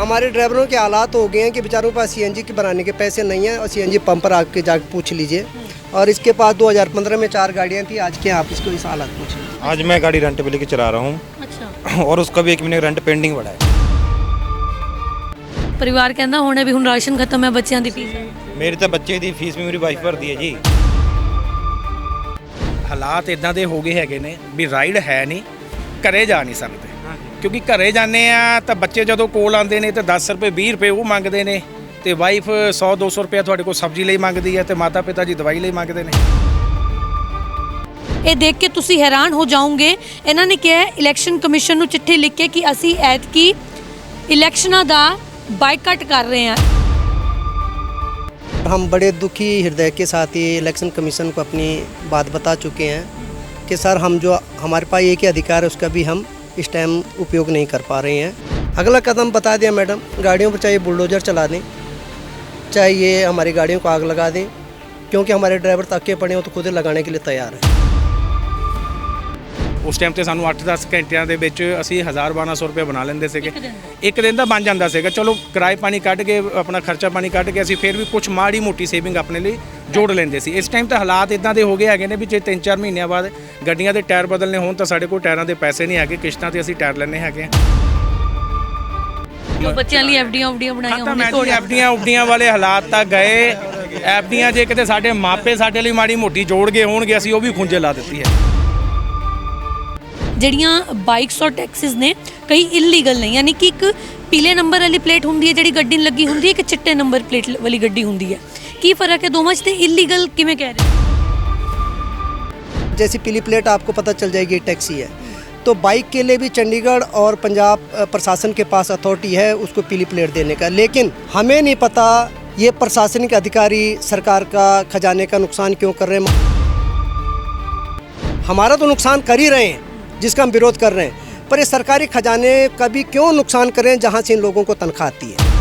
हमारे ड्राइवरों के हालात हो गए हैं कि बेचारों के पास सीएनजी के बनाने के पैसे नहीं हैं और सीएनजी पंप पर आके जाके पूछ लीजिए और इसके पास 2015 में चार गाड़ियां थी आज के आप इसको इस हालात पूछ लीजिए आज मैं गाड़ी रेंट पे लेके चला रहा हूँ ਅੱਛਾ और उसका भी एक महीने का रेंट पेंडिंग पड़ा है ਪਰਿਵਾਰ ਕਹਿੰਦਾ ਹੁਣ ਵੀ ਹੁਣ ਰਾਸ਼ਨ ਖਤਮ ਹੈ ਬੱਚਿਆਂ ਦੀ ਫੀਸ ਹੈ मेरी तो बच्चे की फीस भी मेरी वाइफ भरती है जी ਹਾਲਾਤ ਇਦਾਂ ਦੇ ਹੋ ਗਏ ਹੈਗੇ ਨੇ ਵੀ ਰਾਈਡ ਹੈ ਨਹੀਂ ਘਰੇ ਜਾ ਨਹੀਂ ਸਕਦੇ ਕਿਉਂਕਿ ਘਰੇ ਜਾਂਦੇ ਆ ਤਾਂ ਬੱਚੇ ਜਦੋਂ ਕੋਲ ਆਉਂਦੇ ਨੇ ਤੇ 10 ਰੁਪਏ 20 ਰੁਪਏ ਉਹ ਮੰਗਦੇ ਨੇ ਤੇ ਵਾਈਫ 100 200 ਰੁਪਏ ਤੁਹਾਡੇ ਕੋਲ ਸਬਜ਼ੀ ਲਈ ਮੰਗਦੀ ਹੈ ਤੇ ਮਾਤਾ ਪਿਤਾ ਜੀ ਦਵਾਈ ਲਈ ਮੰਗਦੇ ਨੇ ਇਹ ਦੇਖ ਕੇ ਤੁਸੀਂ ਹੈਰਾਨ ਹੋ ਜਾਓਗੇ ਇਹਨਾਂ ਨੇ ਕਿਹਾ ਹੈ, ਇਲੈਕਸ਼ਨ ਕਮਿਸ਼ਨ ਨੂੰ ਚਿੱਠੀ ਲਿਖ ਕੇ ਕਿ ਅਸੀਂ ਐਤਕੀ ਇਲੈਕਸ਼ਨਾਂ ਦਾ ਬਾਈਕਾਟ ਕਰ ਰਹੇ ਹਾਂ हम बड़े दुखी हृदय के साथ ही इलेक्शन कमीशन को अपनी बात बता चुके हैं कि सर हम जो हमारे पास एक ही अधिकार है उसका भी हम इस टाइम उपयोग नहीं कर पा रहे हैं। अगला कदम बता दिया मैडम, गाड़ियों पर चाहे बुलडोजर चला दें, चाहे ये हमारी गाड़ियों को आग लगा दें, क्योंकि हमारे ड्राइवर तक के पड़े हो तो खुद लगाने के लिए तैयार हैं। ਉਸ ਟਾਈਮ ਤੇ ਸਾਨੂੰ 8-10 ਘੰਟਿਆਂ ਦੇ ਵਿੱਚ ਅਸੀਂ 1000 1200 ਰੁਪਏ ਬਣਾ ਲੈਂਦੇ ਸੀਗੇ। ਇੱਕ ਦਿਨ ਦਾ? ਬਣ ਜਾਂਦਾ ਸੀਗਾ। ਚਲੋ ਕਿਰਾਏ ਪਾਣੀ ਕੱਢ ਕੇ ਆਪਣਾ ਖਰਚਾ ਪਾਣੀ ਕੱਢ ਕੇ ਅਸੀਂ ਫਿਰ ਵੀ ਕੁਝ ਮਾੜੀ ਮੋਟੀ ਸੇਵਿੰਗ ਆਪਣੇ ਲਈ ਜੋੜ ਲੈਂਦੇ ਸੀ। ਇਸ ਟਾਈਮ ਤਾਂ ਹਾਲਾਤ ਇਦਾਂ ਦੇ ਹੋ ਗਏ ਹੈਗੇ ਨੇ ਵੀ ਜੇ 3-4 ਮਹੀਨਿਆਂ ਬਾਅਦ ਗੱਡੀਆਂ ਦੇ ਟਾਇਰ ਬਦਲਨੇ ਹੋਣ ਤਾਂ ਸਾਡੇ ਕੋਲ ਟਾਇਰਾਂ ਦੇ ਪੈਸੇ ਨਹੀਂ ਹੈਗੇ। ਕਿਸ਼ਤਾਂ ਤੇ ਅਸੀਂ ਟਾਇਰ ਲੈਣੇ ਹੈਗੇ ਜੋ ਬੱਚਿਆਂ ਲਈ ਐਫਡੀਆਂ ਉਫਡੀਆਂ ਬਣਾਈਆਂ ਮੈਂ ਜੀ ਐਫਡੀਆਂ ਉਫਡੀਆਂ ਵਾਲੇ ਹਾਲਾਤ ਤਾਂ ਗਏ। ਐਫਡੀਆਂ ਜੇ ਕਿਤੇ ਸਾਡੇ ਮਾਪੇ ਸਾਡੇ ਲਈ ਮਾੜੀ ਮੋਟੀ ਜੋੜ ਗਏ ਹੋਣਗੇ ਅਸੀਂ ਉਹ ਵੀ ਖੁੰਝੇ ਲਾ ਦਿੱਤੀ ਹੈ। ਜਿਹੜੀਆਂ ਬਾਈਕਸ ਔਰ ਟੈਕਸੀਜ਼ ਨੇ ਕਈ ਇਲੀਗਲ ਨੇ ਯਾਨੀ ਕਿ ਇੱਕ ਪੀਲੇ ਨੰਬਰ ਵਾਲੀ ਪਲੇਟ ਹੁੰਦੀ ਹੈ ਜਿਹੜੀ ਗੱਡੀ ਨੂੰ ਲੱਗੀ ਹੁੰਦੀ ਹੈ ਇੱਕ ਚਿੱਟੇ ਨੰਬਰ ਪਲੇਟ ਵਾਲੀ ਗੱਡੀ ਹੁੰਦੀ ਹੈ ਕੀ ਫਰਕ ਹੈ ਦੋਵਾਂ 'ਚ ਤੇ ਇਲੀਗਲ ਕਿਵੇਂ ਕਹਿ ਰਹੇ ਹੋ? जैसी पीली प्लेट आपको पता चल जाएगी ये टैक्सी है तो बाइक के लिए भी चंडीगढ़ और पंजाब अ, प्रशासन के पास अथॉरिटी है उसको पीली प्लेट देने का लेकिन हमें नहीं पता ये प्रशासनिक अधिकारी सरकार का खजाने का नुकसान क्यों कर रहे हैं हमारा तो नुकसान कर ही रहे हैं जिसका हम विरोध कर रहे हैं पर ये सरकारी खजाने का भी क्यों नुकसान कर रहे हैं जहाँ से इन लोगों को तनख्वाह आती है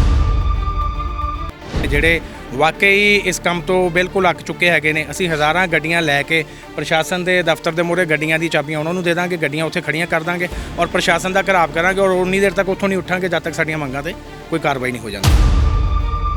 ਜਿਹੜੇ ਵਾਕਈ ਇਸ ਕੰਮ ਤੋਂ ਬਿਲਕੁਲ ਅੱਕ ਚੁੱਕੇ ਹੈਗੇ ਨੇ ਅਸੀਂ ਹਜ਼ਾਰਾਂ ਗੱਡੀਆਂ ਲੈ ਕੇ ਪ੍ਰਸ਼ਾਸਨ ਦੇ ਦਫ਼ਤਰ ਦੇ ਮੂਹਰੇ ਗੱਡੀਆਂ ਦੀ ਚਾਬੀਆਂ ਉਹਨਾਂ ਨੂੰ ਦੇ ਦਾਂਗੇ ਗੱਡੀਆਂ ਉੱਥੇ ਖੜੀਆਂ ਕਰ ਦਾਂਗੇ ਔਰ ਪ੍ਰਸ਼ਾਸਨ ਦਾ ਘਰਾਵ ਕਰਾਂਗੇ ਔਰ ਉਨੀ ਦੇਰ ਤੱਕ ਉੱਥੋਂ ਨਹੀਂ ਉੱਠਾਂਗੇ ਜਦ ਤੱਕ ਸਾਡੀਆਂ ਮੰਗਾਂ ਤੇ ਕੋਈ ਕਾਰਵਾਈ ਨਹੀਂ ਹੋ ਜਾਂਦੀ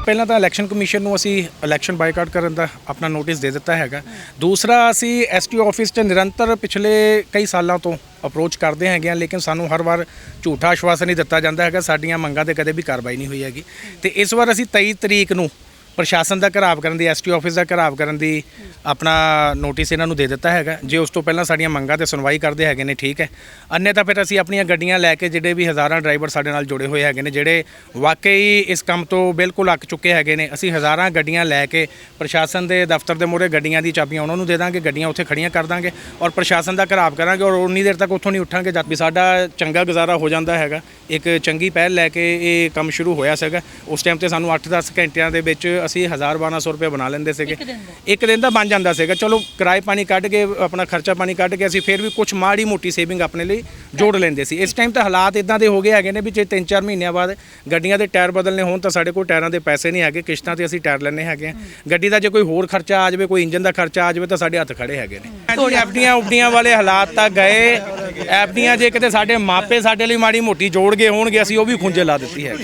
ਪਹਿਲਾਂ ਤਾਂ ਇਲੈਕਸ਼ਨ ਕਮਿਸ਼ਨ ਨੂੰ ਅਸੀਂ ਇਲੈਕਸ਼ਨ ਬਾਈਕਾਟ ਕਰਨ ਦਾ ਆਪਣਾ ਨੋਟਿਸ ਦੇ ਦਿੱਤਾ ਹੈਗਾ ਦੂਸਰਾ ਅਸੀਂ ਐਸਟੀਓ ਆਫਿਸ 'ਚ ਨਿਰੰਤਰ ਪਿਛਲੇ ਕਈ ਸਾਲਾਂ ਤੋਂ ਅਪਰੋਚ ਕਰਦੇ ਹੈਗੇ ਆ, ਲੇਕਿਨ ਸਾਨੂੰ ਹਰ ਵਾਰ ਝੂਠਾ ਆਸ਼ਵਾਸਨ ਹੀ ਦਿੱਤਾ ਜਾਂਦਾ ਹੈਗਾ, ਸਾਡੀਆਂ ਮੰਗਾਂ ਤੇ ਕਦੇ ਵੀ ਕਾਰਵਾਈ ਨਹੀਂ ਹੋਈ ਹੈਗੀ। ਤੇ ਇਸ ਵਾਰ ਅਸੀਂ 23 ਤਰੀਕ ਨੂੰ ਪ੍ਰਸ਼ਾਸਨ ਦਾ ਘਰਾਵ ਕਰਨ ਦੀ ਐਸਟੀਓ ਆਫਿਸ ਦਾ ਘਰਾਵ ਕਰਨ ਦੀ ਆਪਣਾ ਨੋਟਿਸ ਇਹਨਾਂ ਨੂੰ ਦੇ ਦਿੱਤਾ ਹੈਗਾ। ਜੇ ਉਸ ਤੋਂ ਪਹਿਲਾਂ ਸਾਡੀਆਂ ਮੰਗਾਂ ਤੇ ਸੁਣਵਾਈ ਕਰਦੇ ਹੈਗੇ ਨੇ, ਠੀਕ ਹੈ। ਅੰਨੇ ਤਾਂ ਫਿਰ ਅਸੀਂ ਆਪਣੀਆਂ ਗੱਡੀਆਂ ਲੈ ਕੇ ਜਿਹੜੇ ਵੀ ਹਜ਼ਾਰਾਂ ਡਰਾਈਵਰ ਸਾਡੇ ਨਾਲ ਜੁੜੇ ਹੋਏ ਹੈਗੇ ਨੇ, ਜਿਹੜੇ ਵਾਕਈ ਇਸ ਕੰਮ ਤੋਂ ਬਿਲਕੁਲ ਅੱਕ ਚੁੱਕੇ ਹੈਗੇ ਨੇ। ਅਸੀਂ ਹਜ਼ਾਰਾਂ ਗੱਡੀਆਂ ਲੈ ਕੇ ਪ੍ਰਸ਼ਾਸਨ ਦੇ ਦਫ਼ਤਰ ਦੇ ਮੂਹਰੇ ਗੱਡੀਆਂ ਦੀ ਚਾਬੀਆਂ ਉਹਨਾਂ ਨੂੰ ਦੇ ਦਾਂਗੇ, ਗੱਡੀਆਂ ਉੱਥੇ ਖੜੀਆਂ ਕਰ ਦਾਂਗੇ ਔਰ ਪ੍ਰਸ਼ਾਸਨ ਦਾ ਘਰਾਵ ਕਰਾਂਗੇ ਔਰ ਉਨੀ ਦੇਰ ਤੱਕ ਉੱਥੋਂ ਨਹੀਂ ਉੱਠਾਂਗੇ ਜਦ ਵੀ ਸਾਡਾ ਚੰਗਾ ਗੁਜ਼ਾਰਾ ਹੋ ਜਾਂਦਾ ਹੈਗਾ। ਇੱਕ ਚੰਗੀ ਪਹਿਲ ਲੈ ਕੇ ਇਹ ਕੰਮ ਸ਼ੁਰੂ ਹੋਇਆ ਸੀਗਾ। ਉਸ ਟਾਈਮ ਤੇ ਸਾਨੂੰ 8-10 ਘੰਟਿਆਂ ਦੇ ਵਿੱਚ ਅਸੀਂ 1000 1200 ਰੁਪਏ ਬਣਾ ਲੈਂਦੇ ਸੀਗੇ। ਇੱਕ ਦਿਨ ਦਾ? ਬਣ ਜਾਂਦਾ ਸੀਗਾ। ਚਲੋ ਕਿਰਾਏ ਪਾਣੀ ਕੱਢ ਕੇ ਆਪਣਾ ਖਰਚਾ ਪਾਣੀ ਕੱਢ ਕੇ ਅਸੀਂ ਫਿਰ ਵੀ ਕੁਝ ਮਾੜੀ ਮੋਟੀ ਸੇਵਿੰਗ ਆਪਣੇ ਲਈ ਜੋੜ ਲੈਂਦੇ ਸੀ। ਇਸ ਟਾਈਮ ਤਾਂ ਹਾਲਾਤ ਇਦਾਂ ਦੇ ਹੋ ਗਏ ਹੈਗੇ ਨੇ ਵੀ ਜੇ 3-4 ਮਹੀਨਿਆਂ ਬਾਅਦ ਗੱਡੀਆਂ ਦੇ ਟਾਇਰ ਬਦਲਨੇ ਹੋਣ ਤਾਂ ਸਾਡੇ ਕੋਲ ਟਾਇਰਾਂ ਦੇ ਪੈਸੇ ਨਹੀਂ ਹੈਗੇ। ਕਿਸ਼ਤਾਂ ਤੇ ਅਸੀਂ ਟਾਇਰ ਲੈਣੇ ਹੈਗੇ ਆ ਗੱਡੀ ਦਾ ਜੇ ਕੋਈ ਹੋਰ ਖਰਚਾ ਆ ਜਾਵੇ ਕੋਈ ਇੰਜਨ ਦਾ ਖਰਚਾ ਆ ਜਾਵੇ ਤਾਂ ਸਾਡੇ ਹੱਥ ਖੜੇ ਹੈਗੇ ਨੇ। ਐਫਡੀਆਂ ਉਫਡੀਆਂ ਵਾਲੇ ਹਾਲਾਤ ਤਾਂ ਗਏ। ਐਫਡੀਆਂ ਜੇ ਕਿਤੇ ਸਾਡੇ ਮਾਪੇ ਸਾਡੇ ਲਈ ਮਾੜੀ ਮੋਟੀ ਜੋੜ ਗਏ ਹੋਣਗੇ ਅਸੀਂ ਉਹ ਵੀ ਖੁੰਝੇ ਲਾ ਦਿੱਤੀ ਹੈ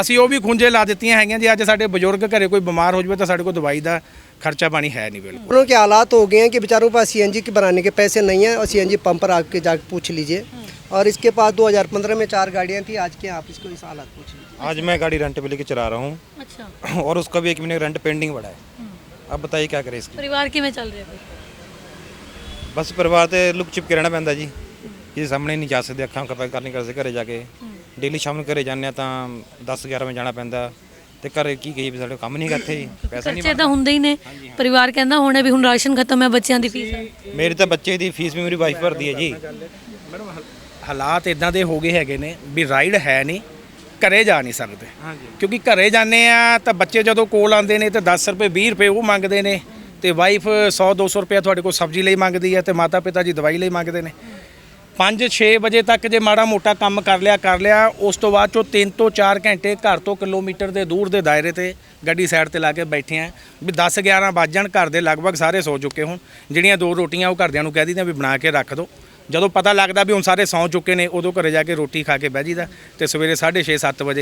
ਅਸੀਂ ਉਹ ਵੀ ਖੁੰਝੇ ਲਾ ਦਿੱਤੀਆਂ ਹੈਗੀਆਂ ਜੇ ਅੱਜ ਸਾਡੇ ਬਜ਼ੁਰਗ ਘਰੇ ਕੋਈ ਬਿਮਾਰ ਹੋ ਜਾਵੇ ਤਾਂ ਸਾਡੇ ਕੋਲ ਦਵਾਈ ਦਾ ਖਰਚਾ ਪਾਣੀ ਹੈ ਨਹੀਂ ਬਿਲਕੁਲ ड्राइवरों के हालात हो गए हैं कि बेचारों के पास सीएनजी के बनाने के पैसे नहीं हैं और सीएनजी पंप पर आके जाके पूछ लीजिए और इसके पास 2015 में चार गाड़ियां थी आज के आप इसको इस हालात पूछ लीजिए आज मैं गाड़ी रेंट पे लेके चला रहा हूँ ਅੱਛਾ और उसका भी एक महीने का रेंट पेंडिंग पड़ा है अब बताइए क्या करें इसकी ਪਰਿਵਾਰ ਕਿਵੇਂ ਚੱਲ ਰਿਹਾ ਫਿਰ ਬਸ ਪਰਿਵਾਰ ਤੇ ਲੁਕ ਚਿਪ ਕੇ ਰਹਿਣਾ ਪੈਂਦਾ ਜੀ ਕਿਸੇ ਸਾਹਮਣੇ ਨਹੀਂ ਜਾ ਸਕਦੇ ਅੱਖਾਂ ਖਪਾ ਕਰ ਨਹੀਂ ਕਰ ਸਕਦੇ ਘਰੇ ਜਾ ਕੇ। ਡੇਲੀ ਸ਼ਾਮ ਨੂੰ ਘਰੇ ਜਾਂਦੇ ਆ ਤਾਂ 10 11 ਵਜੇ ਜਾਣਾ ਪੈਂਦਾ। ਤੇ ਘਰੇ ਕੀ ਕਹੀ ਵੀ ਸਾਡੇ ਕੋਲ ਕੰਮ ਨਹੀਂ ਕਰਤੇ ਪੈਸਾ ਨਹੀਂ ਖਰਚੇ ਤਾਂ ਹੁੰਦੇ ਹੀ ਨੇ। ਪਰਿਵਾਰ ਕਹਿੰਦਾ ਹੁਣ ਵੀ ਹੁਣ ਰਾਸ਼ਨ ਖਤਮ ਹੈ ਬੱਚਿਆਂ ਦੀ ਫੀਸ। ਮੇਰੀ ਤਾਂ ਬੱਚੇ ਦੀ ਫੀਸ ਵੀ ਮੇਰੀ ਵਾਈਫ ਭਰਦੀ ਹੈ ਜੀ। ਮੈਡਮ ਹਾਲਾਤ ਇਦਾਂ ਦੇ ਹੋ ਗਏ ਹੈਗੇ ਨੇ ਵੀ ਰਾਈਡ ਹੈ ਨਹੀਂ ਘਰੇ ਜਾ ਨਹੀਂ ਸਕਦੇ। ਕਿਉਂਕਿ ਘਰੇ ਜਾਂਦੇ ਆ ਤਾਂ ਬੱਚੇ ਜਦੋਂ ਕੋਲ ਆਉਂਦੇ ਨੇ ਤੇ 10 ਰੁਪਏ 20 ਰੁਪਏ ਉਹ ਮੰਗਦੇ ਨੇ। ਤੇ ਵਾਈਫ 100 200 ਰੁਪਏ ਤੁਹਾਡੇ ਕੋਲ ਸਬਜ਼ੀ ਲਈ ਮੰਗਦੀ ਹੈ ਤੇ ਮਾਤਾ ਪਿਤਾ ਜੀ ਦਵਾਈ ਲਈ ਮੰਗਦੇ ਨੇ। 5-6 ਵਜੇ ਤੱਕ ਜੇ ਮਾੜਾ ਮੋਟਾ ਕੰਮ ਕਰ ਲਿਆ ਕਰ ਲਿਆ, ਉਸ ਤੋਂ ਬਾਅਦ ਚੋਂ 3 ਤੋਂ 4 ਘੰਟੇ ਘਰ ਤੋਂ ਕਿਲੋਮੀਟਰ ਦੇ ਦੂਰ ਦੇ ਦਾਇਰੇ ਤੇ ਗੱਡੀ ਸਾਈਡ ਤੇ ਲਾ ਕੇ ਬੈਠੇ ਆ। ਵੀ 10 11 ਵੱਜ ਜਾਣ, ਘਰ ਦੇ ਲਗਭਗ ਸਾਰੇ ਸੌ ਚੁੱਕੇ ਹੋਣ। ਜਿਹੜੀਆਂ ਦੋ ਰੋਟੀਆਂ ਉਹ ਘਰਦਿਆਂ ਨੂੰ ਕਹਿ ਦਿੰਦੇ ਵੀ ਬਣਾ ਕੇ ਰੱਖ ਦਿਓ ਜਦੋਂ ਪਤਾ ਲੱਗਦਾ ਵੀ ਹੁਣ ਸਾਰੇ ਸੌਂ ਚੁੱਕੇ ਨੇ, ਉਦੋਂ ਘਰੇ ਜਾ ਕੇ ਰੋਟੀ ਖਾ ਕੇ ਬਹਿ ਜੀਦਾ ਤੇ ਸਵੇਰੇ 6:30 7 ਵਜੇ